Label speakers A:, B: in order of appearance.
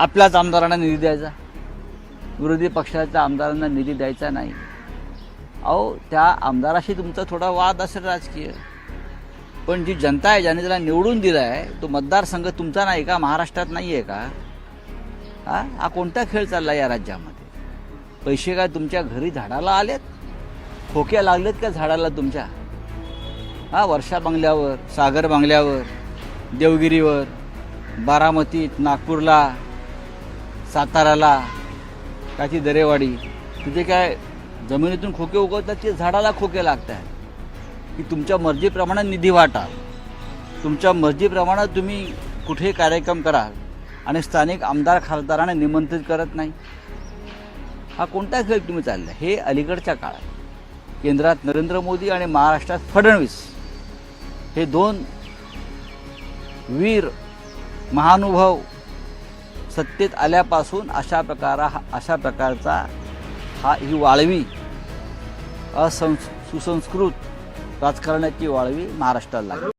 A: आपल्याच आमदारांना निधी द्यायचा. विरोधी पक्षाच्या आमदारांना निधी द्यायचा नाही. अहो त्या आमदाराशी तुमचा थोडा वाद असेल राजकीय. पण जी जनता आहे ज्याने त्याला निवडून दिला आहे तो मतदारसंघ तुमचा नाही का? महाराष्ट्रात नाही आहे का? हा? हा कोणता खेळ चालला या राज्यामध्ये? पैसे काय तुमच्या घरी झाडाला आलेत? खोक्या लागलेत का झाडाला तुमच्या? हा वर्षा बंगल्यावर सागर बंगल्यावर देवगिरीवर बारामतीत नागपूरला साताराला काची दरेवाडी तिथे काय जमिनीतून खोके उगवतात ते झाडाला खोके लागत आहेत की तुमच्या मर्जीप्रमाणे निधी वाटा. तुमच्या मर्जीप्रमाणे तुम्ही कुठे कार्यक्रम करा आणि स्थानिक आमदार खासदारांना निमंत्रित करत नाही. हा कोणता खेळ तुम्ही चालला हे अलीकडच्या काळात. केंद्रात नरेंद्र मोदी आणि महाराष्ट्रात फडणवीस. हे दोन वीर महानुभव सत्तेत आल्यापासून अशा प्रकारा अशा प्रकारचा हा ही वाळवी असंस सुसंस्कृत राजकारणाची वाळवी महाराष्ट्राला लागली.